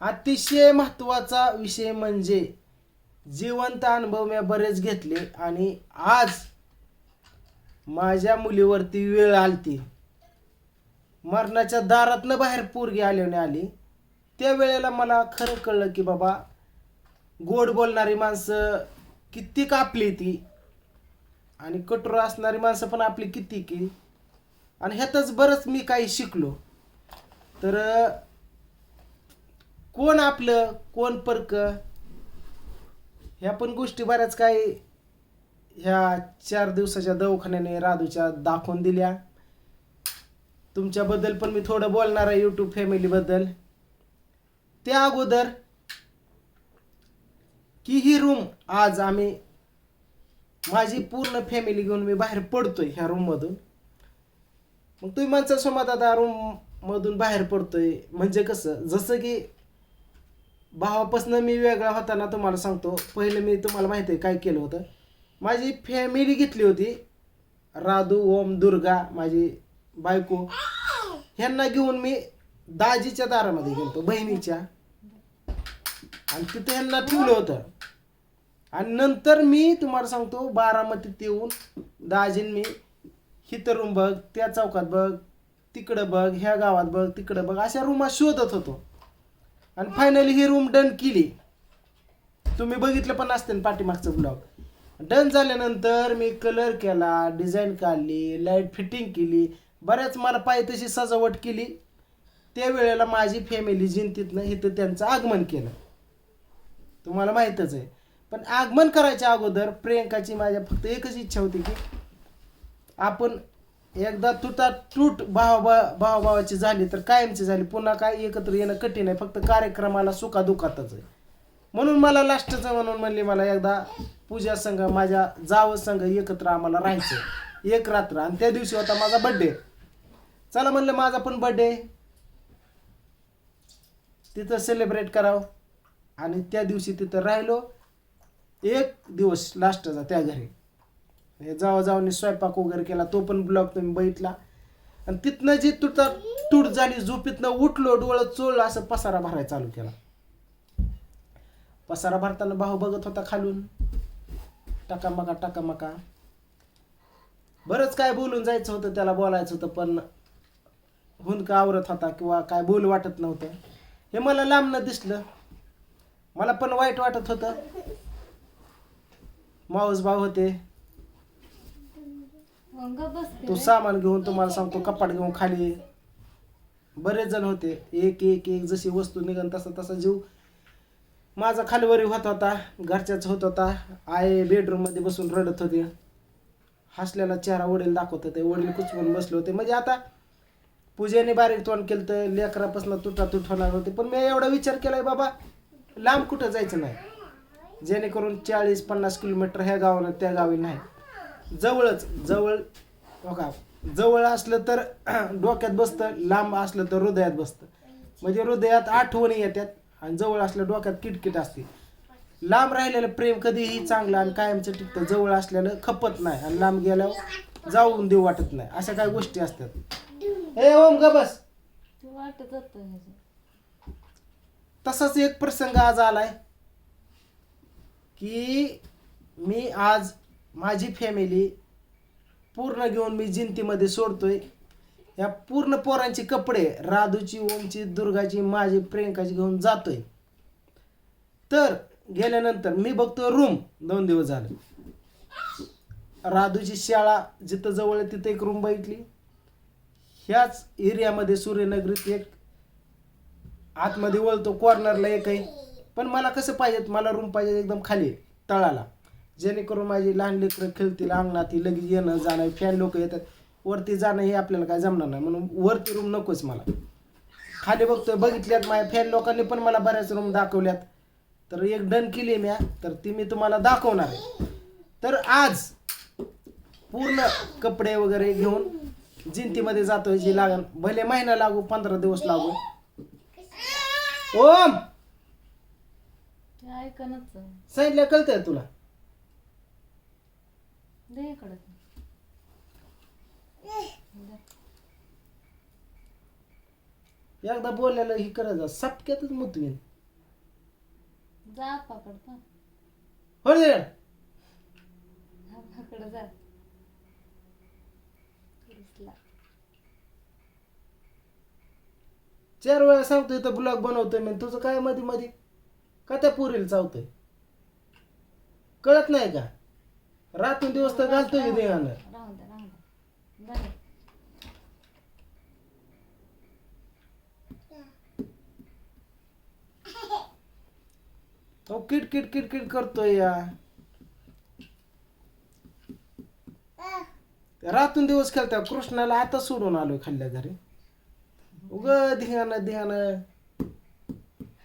अतिशय महत्त्वाचा विषय म्हणजे जिवंत अनुभव मी बरेच घेतले आणि आज माझ्या मुलीवरती वेळ आलती. मरणाच्या दारातनं बाहेर पोरगी आल्याने आली. त्या वेळेला मला खरं कळलं की बाबा गोड बोलणारी माणसं किती कापली ती. आणि कठोर असणारी माणसं पण आपली किती की. आणि ह्यातच बरंच मी काही शिकलो. तर कोण आपलं कोण परक? ह्या पण गोष्टी बऱ्याच काही ह्या चार दिवसाच्या दवाखान्याने राधूच्या दाखवून दिल्या. तुमच्याबद्दल पण मी थोडं बोलणार आहे यूट्यूब फॅमिलीबद्दल त्या अगोदर की ही रूम आज आम्ही माझी पूर्ण फॅमिली घेऊन मी बाहेर पडतोय ह्या रूममधून मग तुम्ही माणसासोबत आता रूममधून बाहेर पडतोय. म्हणजे कसं? जसं की भावापासून मी वेगळा होताना तुम्हाला सांगतो. पहिलं मी तुम्हाला माहिती आहे काय केलं होतं? माझी फॅमिली घेतली होती. राधू ओम दुर्गा माझी बायको. ह्यांना घेऊन मी दाजीच्या दारामध्ये गेलो बहिणीच्या. आणि तिथे ह्यांना ठेवलं होतं. आणि नंतर मी तुम्हाला सांगतो बारामतीत येऊन दाजीन मी हिथं रूम बघ त्या चौकात बघ तिकडं बघ ह्या गावात बघ तिकडं बघ अशा रूमा शोधत होतो. आणि फायनली ही रूम डन केली. तुम्ही बघितलं पण असते ना पाठीमागचं ब्लॉग डन झाल्यानंतर मी कलर केला डिझाईन काढली लाइट फिटिंग केली. बऱ्याच मला पाहिजे तशी सजावट केली. त्या वेळेला माझी फॅमिली जिंतीतनं इथं त्यांचं आगमन केलं. तुम्हाला माहीतच आहे. पण आगमन करायच्या अगोदर प्रियंकाची माझ्या फक्त एकच इच्छा होती की आपण एकदा तुटा तूट भावा भावाभावाची झाली तर कायमची झाली. पुन्हा काय एकत्र येणं कठीण आहे. फक्त कार्यक्रमाला सुखादुखातच आहे. म्हणून मला लास्टचं म्हणून म्हणली मला एकदा पूजा संघ माझ्या जावं संघ एकत्र आम्हाला राहायचं एक रात्र. आणि त्या दिवशी होता माझा बड्डे चला म्हणलं माझा पण बड्डे तिथं सेलिब्रेट करावं. आणि त्या दिवशी तिथं राहिलो. एक दिवस लास्टचा त्या घरी. हे जावा जाऊन स्वयंपाक वगैरे केला तो पण ब्लॉग तुम्ही बघितला. आणि तिथनं जी तुटा तूट झाली झोपीतनं उठलो डोळं चोळलं असं पसारा भरायला चालू केला. पसारा भरताना भाऊ बघत होता खालून. टाकामाका टाकामाका. बरंच काय बोलून जायचं होतं त्याला बोलायचं होतं पण हुंदका आवरत होता किंवा काय बोल वाटत नव्हतं. हे मला लांबनं दिसलं. मला पण वाईट वाटत होतं. माऊस भाऊ होते. तो सामान घेऊन तुम्हाला सांगतो कपाट घेऊन खाली. बरेच जण होते एक एक एक जशी वस्तू निघन तसा तसा जीव. माझा खालीवरी होत होता घरच्याच होत होता. आई बेडरूममध्ये बसून रडत होते. हसलेला चेहरा वडील दाखवत होते वडील कुचवून बसले होते. म्हणजे आता पूजेने बारीक तोंड केलं तर लेकरापासून तुटा तुट होणार होते. पण मी एवढा विचार केलाय बाबा लांब कुठं जायचं नाही. जेणेकरून चाळीस पन्नास किलोमीटर ह्या गावाला त्या गावी नाही. जवळच जवळ हो का जवळ असलं तर डोक्यात बसतं लांब असलं तर हृदयात बसतं. म्हणजे हृदयात आठवणी येतात आणि जवळ असलं डोक्यात किटकिट असते. लांब राहिलेलं प्रेम कधीही चांगलं आणि कायमचं टिकतं. जवळ असलेलं खपत नाही आणि लांब गेल्यावर जाऊन देऊ वाटत नाही. अशा काही गोष्टी असतात. हे ओम ग बस. तू वाटत होत तसाच एक प्रसंग आज आलाय की मी आज माझी फॅमिली पूर्ण घेऊन मी जिंतीमध्ये सोडतोय. या पूर्ण पोरांचे कपडे राधूची ओमची दुर्गाची माझी प्रियंकाची घेऊन जातोय. तर गेल्यानंतर मी बघतो रूम दोन दिवस झाले. राधूची शाळा जिथं जवळ आहे तिथं एक रूम बघितली. ह्याच एरियामध्ये सूर्यनगरीत एक आतमध्ये वळतो कॉर्नरला एक आहे. पण मला कसं पाहिजेत? मला रूम पाहिजे एकदम खाली तळाला. जेणेकरून माझी लहान लेकरं खेळतील अंगणात ती लगेच येणं जाणं फॅन लोक येतात. वरती जाणं हे आपल्याला काय जमणार नाही. म्हणून वरती रूम नकोच मला. खाली बघतोय बघितल्यात माझ्या फॅन लोकांनी पण मला बऱ्याच रूम दाखवल्यात. तर एक डन केली मी तर ती मी तुम्हाला दाखवणार आहे. तर आज पूर्ण कपडे वगैरे घेऊन जिंतीमध्ये जातोय जी लागन भले महिना लागू पंधरा दिवस लागू. ओम! सांगितलं कळतंय तुला? दे इकडं. एकदा बोलायला हे करायचं सपक्यातच मुतवीन जा आपाकडं पण. हो रे. जा. दिसला. चार वेळा सांगतोय तर ब्लॉग बनवतोय मी तुझं काय मध्ये मध्ये का त्या पुरीला चावतोय? कळत नाही का? रातून दिवस तर घालतोय की देवानं? राहून द्या राहून द्या बरं. तो किट किट किट किट करतोय या. रातून दिवस खेळतोय. कृष्णाला आता सोडून आलोय खाल्ल्या घरी. उग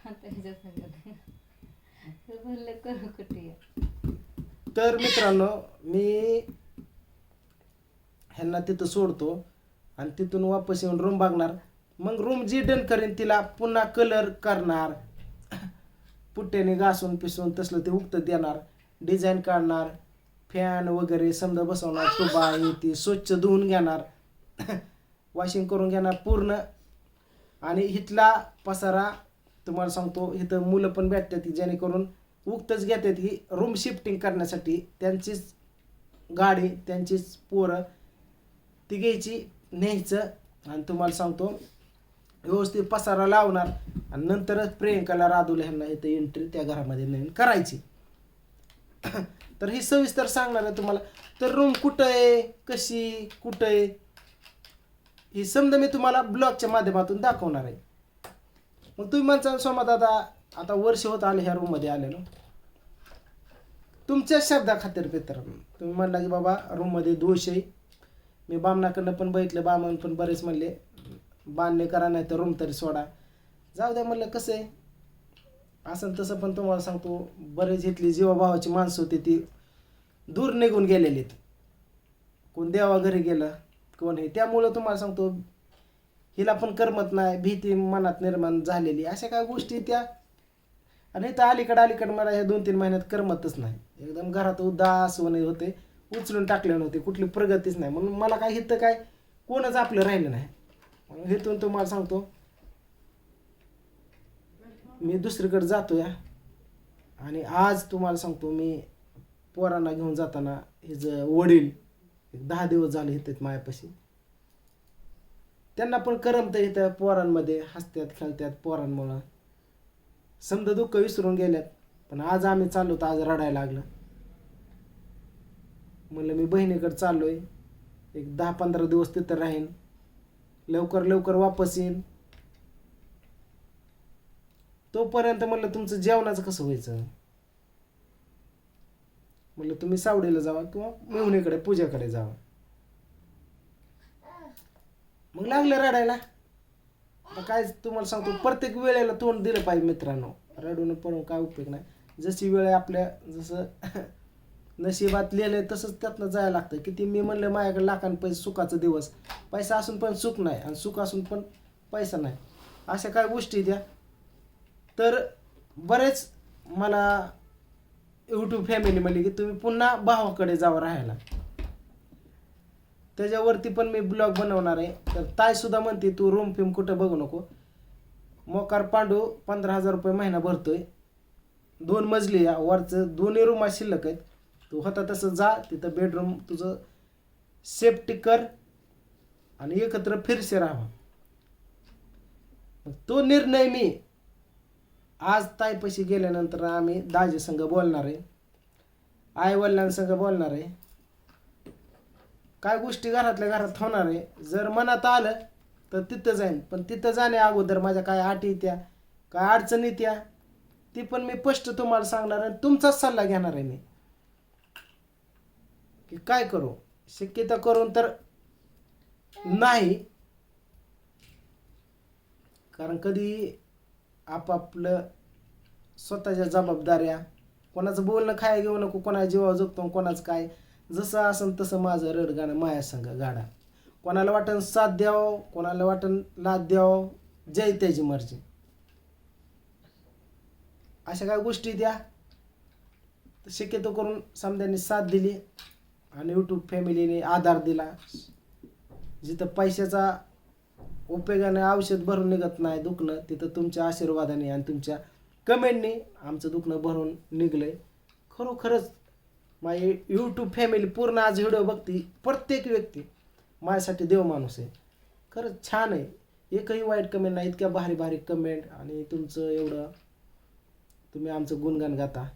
आता ह्याच्या संगत. हे बोलले करू कुठे तर मित्रांनो मी ह्यांना तिथं सोडतो आणि तिथून वापस येऊन रूम बघणार. मग रूम जी डन करेन तिला पुन्हा कलर करणार. पुट्ट्याने घासून पिसून तसलं ते उक्त देणार. डिझाईन काढणार. फॅन वगैरे समजा बसवणार तुबा हे ती स्वच्छ धुवून घेणार. वॉशिंग करून घेणार पूर्ण. आणि इथला पसारा तुम्हाला सांगतो इथं मुलं पण भेटतात की जेणेकरून उगतच घेतात ही रूम शिफ्टिंग करण्यासाठी. त्यांचीच गाडी त्यांचीच पोरं ती घ्यायची न्यायचं. आणि तुम्हाला सांगतो व्यवस्थित पसारा लावणार आणि नंतरच प्रियंकाला राधूला ह्यांना इथं एंट्री त्या घरामध्ये नवीन करायची. तर ही सविस्तर सांगणार आहे तुम्हाला. तर रूम कुठं आहे? कशी? कुठं आहे? ही समजा मी तुम्हाला ब्लॉगच्या माध्यमातून दाखवणार आहे. मग तुम्ही म्हणता सोमा दादा आता वर्ष होत आले ह्या रूममध्ये आलेलो. तुमच्या शब्दा खातीर मित्रांनो तुम्ही म्हणला की बाबा रूममध्ये दोष आहे. मी बामणाकडनं पण बघितलं बामण पण बरेच म्हणले. बांधणे करा नाही तर रूम तरी सोडा. जाऊ द्या म्हणलं कसं आहे? असं तसं पण तुम्हाला सांगतो बरेच इथली जीवाभावाची माणसं होती ती दूर निघून गेलेली आहेत. कोण देवा घरी गेलं कोण हे. त्यामुळं तुम्हाला सांगतो हिला पण करमत नाही भीती मनात निर्माण झालेली अशा काय गोष्टी त्या? आणि इथं अलीकडं अलीकडं मला ह्या दोन तीन महिन्यात करमतच नाही. एकदम घरात उदास होणे होते उचलून टाकले नव्हते कुठली प्रगतीच नाही. म्हणून मला काय इथं काय? कोणच आपलं राहिलं नाही. म्हणून इथून तुम्हाला सांगतो मी दुसरीकडे जातो या आणि आज तुम्हाला सांगतो मी पोरांना घेऊन जाताना हिचं वडील एक दहा दिवस झाले इथे मायापाशी. त्यांना पण करमतं इथं पोरांमध्ये हसत्यात खेळत्यात पोरांमुळं. समजा दुःख विसरून गेल्यात पण आज आम्ही चाललो तर आज रडायला लागलं. म्हणलं मी बहिणीकडे चाललोय एक दहा पंधरा दिवस तिथं राहीन लवकर लवकर वापस येईन. तोपर्यंत म्हणलं तुमचं जेवणाचं कसं व्हायचं? म्हणलं तुम्ही सावडीला जावा किंवा मेहुणीकडे पूजाकडे जावा. मग लागलं रडायला. आता काय तुम्हाला सांगतो प्रत्येक वेळेला तोंड दिलं पाहिजे मित्रांनो. रडून पडून काय उपयोग नाही. जशी वेळ आपल्या जसं नशिबात लिहिलंय तसंच त्यातनं जायला लागतं. किती मी म्हणलं माझ्याकडे लाखांनी पैसे सुखाचा दिवस. पैसा असून पण सुख नाही आणि सुख असून पण पैसा नाही. अशा काय गोष्टी द्या तर बरेच मला यूट्यूब फॅमिली म्हणली की तुम्ही पुन्हा भावाकडे जावं राहायला. त्याच्यावरती पण मी ब्लॉग बनवणार आहे. तर तायसुद्धा म्हणते तू रूम फिम कुठं बघू नको. मोकार पांडू पंधरा हजार रुपये महिना भरतोय. दोन मजली या वरचं दोन्ही रूम शिल्लक आहेत. तू होता तसं जा तिथं बेडरूम तुझं सेफ्टी कर आणि एकत्र फिरसे राहा. मग तो निर्णय मी आज ताईपाशी गेल्यानंतर आम्ही दाजी संघ बोलणार आहे. आई वडिलांसंग बोलणार आहे. काय गोष्टी घरातल्या घरात होणार आहे? जर मनात आलं तर तिथं जाईन. पण तिथं जाण्या अगोदर माझ्या काय अटी त्या? काय अडचणी त्या? ती पण मी स्पष्ट तुम्हाला सांगणार आणि तुमचाच सल्ला घेणार आहे मी. की काय करू? शक्यता करून तर नाही. कारण कधी आपापलं स्वतःच्या जबाबदाऱ्या कोणाचं बोलणं खाय घेऊ नको कोणाच्या जीवावर जगतो कोणाचं काय जसं असन तसं माझं रडगाणं माया संग गाडा कोणाला वाटण साथ द्यावं कोणाला वाटण लाद द्यावं जय त्याची मर्जी. अशा काय गोष्टी द्या. तर शक्यतो करून समद्यांनी साथ दिली आणि यूट्यूब फॅमिलीने आधार दिला. जिथं पैशाचा उपयोगाने औषध भरून निघत नाही दुखणं तिथं तुमच्या आशीर्वादाने आणि तुमच्या कमेंटनी आमचं दुखणं भरून निघलंय. खरोखरच माझी यूट्यूब फॅमिली पूर्ण आज व्हिडिओ बघते प्रत्येक व्यक्ती माझ्यासाठी देव माणूस आहे. खरंच छान आहे. एकही वाईट कमेंट नाही इतक्या भारी भारी कमेंट आणि तुमचं एवढं तुम्ही आमचं गुणगान गाता.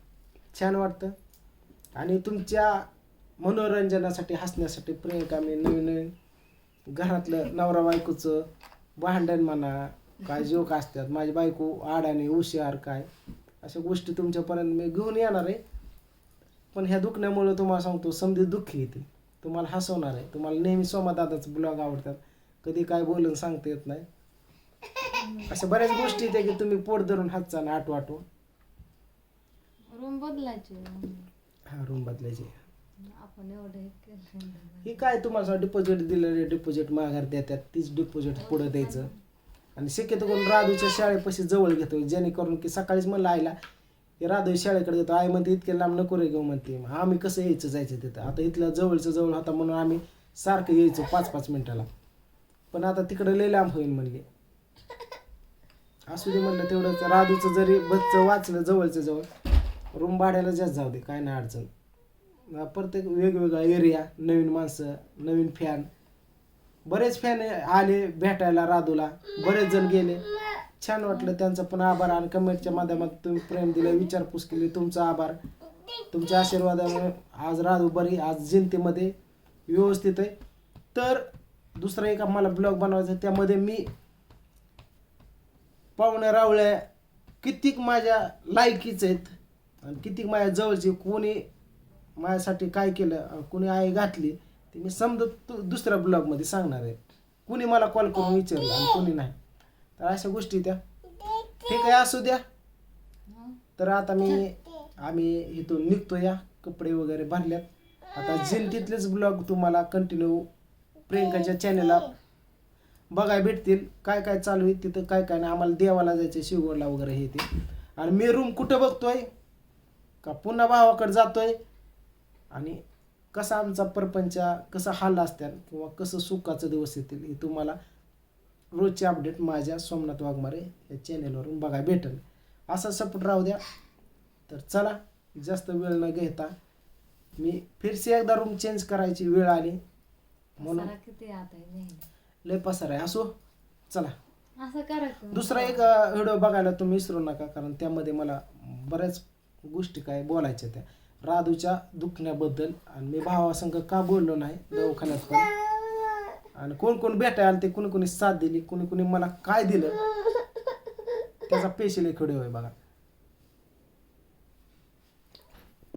छान वाटतं. आणि तुमच्या मनोरंजनासाठी हसण्यासाठी प्रियंका मी नवीन नवीन घरातलं नवरा बायकोचं भांडण म्हणा काय जोक असतात माझी बायको आडाने हुशार काय अशा गोष्टी तुमच्यापर्यंत मी घेऊन येणार आहे. पण ह्या दुखण्यामुळे तुम्हाला सांगतो समधी दुःखी येते. तुम्हाला हसवणार आहे. तुम्हाला नेहमी सोमादादाचं ब्लॉग आवडतात. कधी काय बोलून सांगता येत नाही. अशा बऱ्याच गोष्टी आहेत की तुम्ही पोट धरून हातचा ना आठवा आठवा रूम बदलायची. हा रूम बदलायची. आपण एवढं हे काय तुम्हाला डिपॉझिट दिलेले डिपॉझिट माघार देतात. तीच डिपॉझिट पुढं द्यायचं. आणि शक्यतो करून राधूच्या शाळेपाशी जवळ घेतो जेणेकरून की सकाळीच म्हणलं आईला की राधू शाळेकडे जातो. आई म्हणते इतके लांब नको रे घेऊ म्हणते. मग आम्ही कसं यायचं जायचं तिथं? आता इथल्या जवळचं जवळ होता म्हणून आम्ही सारखं यायचो पाच पाच मिनिटाला. पण आता तिकडं लय लांब होईल म्हणजे असू दे म्हणलं तेवढंच. राधूचं जरी बसचं वाचलं जवळचं जवळ रूम भाड्याला जास्त जाऊ दे काय नाही अडचण. प्रत्येक वेगवेगळा एरिया नवीन माणसं नवीन फॅन बरेच फॅन आले भेटायला राधूला. बरेच जण गेले. छान वाटलं त्यांचं पण आभार आणि कमेंटच्या माध्यमातून तुम्ही प्रेम दिलं विचारपूस केली. तुमचा आभार. तुमच्या आशीर्वादामुळे आज राधू बरी आज जिंतीमध्ये व्यवस्थित आहे. तर दुसरा एक आम्हाला ब्लॉग बनवायचा आहे, त्यामध्ये मी पाहुण्या रावळ्या कितीक माझ्या लायकीच आहेत आणि कितीक माझ्या जवळचे कोणी माझ्यासाठी काय केलं कोणी आई घातली ते मी समजा तू दुसऱ्या ब्लॉगमध्ये सांगणार आहे. कुणी मला कॉल करून विचारलं आणि कोणी नाही. तर अशा गोष्टी त्या. ठीक आहे असू द्या. तर आता मी आम्ही इथून निघतो या कपडे वगैरे भरल्यात. आता जिंतीतलेच ब्लॉग तुम्हाला कंटिन्यू प्रियंकाच्या चॅनलला बघायला भेटतील. काय काय चालू आहे तिथं काय काय नाही. आम्हाला देवाला जायचं शिवगडला वगैरे हे ते. आणि मी रूम कुठं बघतोय? का पुन्हा भावाकडे जातोय? आणि कसा आमचा परपंच कसं हाल असतात किंवा कसं सुखाचं दिवस येतील हे तुम्हाला रोजचे अपडेट माझ्या सोमनाथ वाघमारे या चॅनेलवरून बघायला भेटेल असा सपोर्ट राहू द्या. तर चला जास्त वेळ न घेता मी फिरसे एकदा रूम चेंज करायची वेळ आली. म्हणून लय पसार आहे. असो चला. दुसरा एक व्हिडिओ बघायला तुम्ही विसरू नका कारण त्यामध्ये मला बऱ्याच गोष्टी काय बोलायच्या त्या. राधूच्या दुखण्याबद्दल आणि मी भावासंग का बोललो नाही दवाखान्यात पण. आणि कोण कोण भेटायला आले ते कोणी कोणी साथ दिली कोणी कोणी मला काय दिलं त्याचा पेशल एक व्हिडिओ आहे बघा.